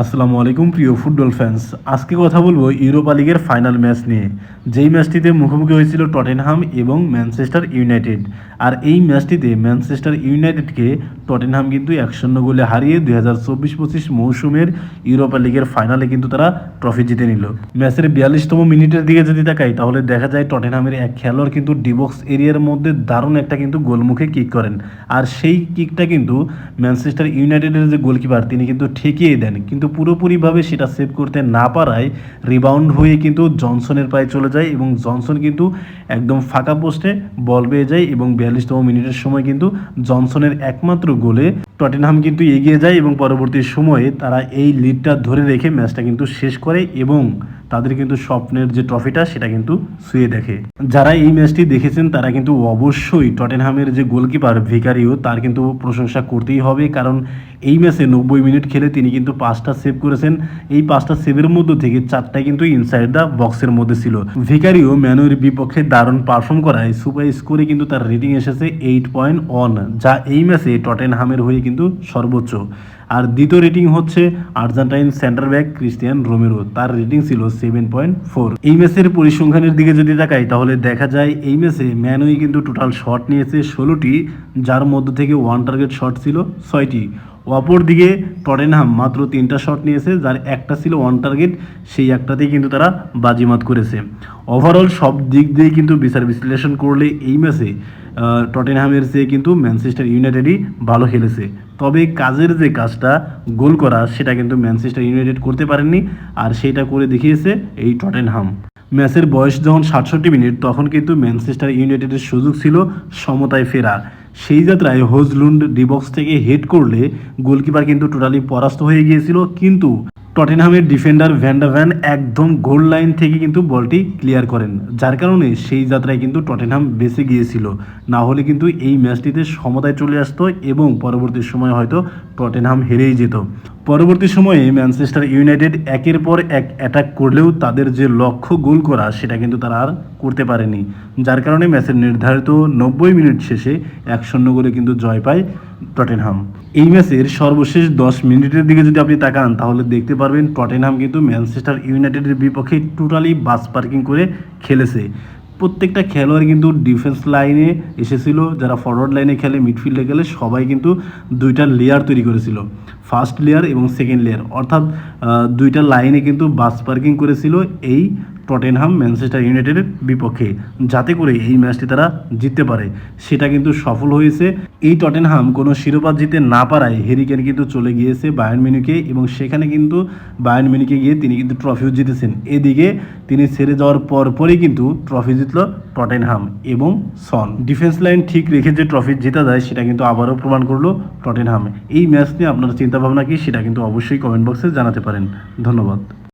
আসসালামু আলাইকুম, প্রিয় ফুটবল ফ্যান্স আজকে কথা বলব ইউরোপা লিগের ফাইনাল ম্যাচ নিয়ে। যেই ম্যাচটিতে মুখোমুখি হয়েছিল টটেনহাম এবং ম্যানচেস্টার ইউনাইটেড আর এই ম্যাচটিতে ম্যানচেস্টার ইউনাইটেডকে টটেনহাম কিন্তু এক শূন্য গোলে হারিয়ে দুই হাজার চব্বিশ পঁচিশ মৌসুমের ইউরোপা লিগের ফাইনালে কিন্তু তারা ট্রফি জিতে নিল। ম্যাচের বিয়াল্লিশতম মিনিটের দিকে যদি তাকাই, তাহলে দেখা যায় টটেনহামের এক খেলোয়াড় কিন্তু ডিবক্স এরিয়ার মধ্যে দারুণ একটা কিন্তু গোলমুখে কিক করেন। আর সেই কিকটা কিন্তু ম্যানচেস্টার ইউনাইটেডের যে গোলকিপার তিনি কিন্তু ঠেকিয়ে দেন। কিন্তু পুরোপুরিভাবে সেটা সেভ করতে না পারায় রিবাউন্ড হয়ে কিন্তু জনসনের পায়ে চলে যায় এবং জনসন কিন্তু একদম ফাঁকা পোস্টে বল পেয়ে যায় এবং বিয়াল্লিশতম মিনিটের সময় কিন্তু জনসনের একমাত্র গোলে টটেনহাম কিন্তু এগিয়ে যায় এবং পরবর্তী সময়ে তারা এই লিডটা ধরে রেখে ম্যাচটা কিন্তু শেষ করে এবং তাদের কিন্তু স্বপ্নের যে ট্রফিটা সেটা কিন্তু শুয়ে দেখে। যারা এই ম্যাচটি দেখেছেন তারা কিন্তু অবশ্যই টটেনহামের যে গোলকিপার ভিকারিও তার কিন্তু প্রশংসা করতেই হবে কারণ এই ম্যাচে নব্বই মিনিট খেলে তিনি কিন্তু পাঁচটা সেভ করেছেন, এই পাঁচটা সেভের মধ্যে থেকে চারটা কিন্তু ইনসাইড দ্য বক্সের মধ্যে ছিল। ভিকারিও ম্যানুয়ের বিপক্ষে দারুণ পারফর্ম করায়, সুপার স্কোরে কিন্তু তার রেটিং এসেছে এইট পয়েন্ট ওয়ান যা এই ম্যাচে টটেনহামের হয়ে কিন্তু সর্বোচ্চ। আর দ্বিতীয় রেটিং হচ্ছে Argentine centre back Cristian Romero, তার রেটিং ছিল সেভেন পয়েন্ট ফোর এই ম্যাচের পরিসংখ্যানের দিকে যদি তাকাই, তাহলে দেখা যায় এই ম্যাচে ম্যানুই কিন্তু টোটাল শট নিয়েছে ষোলোটি, যার মধ্য থেকে ওয়ান টার্গেট শট ছিল ছয়টি। অপর দিকে টটেনহাম মাত্র তিনটা শট নিয়েছে, যার একটা ছিল ওয়ান টার্গেট সেই একটাতেই কিন্তু তারা বাজিমাত করেছে। ওভারঅল সব দিক দিয়ে কিন্তু বিচার বিশ্লেষণ করলে এই ম্যাচে টটেনহামের চেয়ে কিন্তু ম্যানচেস্টার ইউনাইটেডই ভালো খেলেছে। তবে কাজের যে কাজটা গোল করা, সেটা কিন্তু ম্যানচেস্টার ইউনাইটেড করতে পারেননি, আর সেটা করে দেখিয়েছে এই টটেনহাম। ম্যাচের বয়স যখন সাতষট্টি মিনিট, তখন কিন্তু ম্যানচেস্টার ইউনাইটেডের সুযোগ ছিল সমতায় ফেরা। সেই যাত্রায় হোজলুন্ড ডিবক্স থেকে হেড করলে গোলকিপার কিন্তু টোটালি পরাস্ত হয়ে গিয়েছিল। কিন্তু টটেনহামের ডিফেন্ডার ভ্যান্ডাভ্যান একদম গোল লাইন থেকে কিন্তু বলটি ক্লিয়ার করেন, যার কারণে সেই যাত্রায় কিন্তু টটেনহাম বেঁচে গিয়েছিল। না হলে কিন্তু এই ম্যাচটিতে সমতায় চলে আসতো এবং পরবর্তী সময় হয়তো টটেনহাম হেরেই যেত। পরবর্তী সময়ে ম্যানচেস্টার ইউনাইটেড একের পর এক অ্যাটাক করলেও তাদের যে লক্ষ্য গোল করা, সেটা কিন্তু তারা আর করতে পারেনি। যার কারণে ম্যাচের নির্ধারিত নব্বই মিনিট শেষে এক শূন্য গোলে কিন্তু জয় পায় টটেনহাম। এই ম্যাচের সর্বশেষ দশ মিনিটের দিকে যদি আপনি তাকান, তাহলে দেখতে পারবেন টটেনহাম কিন্তু ম্যানচেস্টার ইউনাইটেডের বিপক্ষে টোটালি বাস পার্কিং করে খেলেছে। প্রত্যেকটা খেলোয়াড় কিন্তু ডিফেন্স লাইনে এসেছিল, যারা ফরওয়ার্ড লাইনে খেলে মিডফিল্ডে খেলে, সবাই কিন্তু দুইটা লেয়ার তৈরি করেছিল। ফার্স্ট লেয়ার এবং সেকেন্ড লেয়ার অর্থাৎ দুইটা লাইনে কিন্তু বাস পার্কিং করেছিল। এই টটেনহাম ম্যানচেস্টার ইউনাইটেডের বিপক্ষে। যাতে করে এই ম্যাচটি তারা জিততে পারে, সেটা কিন্তু সফল হয়েছে। এই টটেনহাম কোনো শিরোপা জিতে না পারায় হেরিকেন কিন্তু চলে গিয়েছে বায়ার্ন মিনিকে এবং সেখানে কিন্তু বায়ার্ন মিনিকে গিয়ে তিনি কিন্তু ট্রফিও জিতেছেন। এদিকে তিনি ছেড়ে যাওয়ার পর পরই কিন্তু ট্রফি জিতল টটেনহাম এবং সন ডিফেন্স লাইন ঠিক রেখে যে ট্রফি জেতা যায়, সেটা কিন্তু আবারও প্রমাণ করল টটেনহাম। এই ম্যাচ নিয়ে আপনার চিন্তাভাবনা কি, সেটা কিন্তু অবশ্যই কমেন্ট বক্সে জানাতে পারেন। ধন্যবাদ।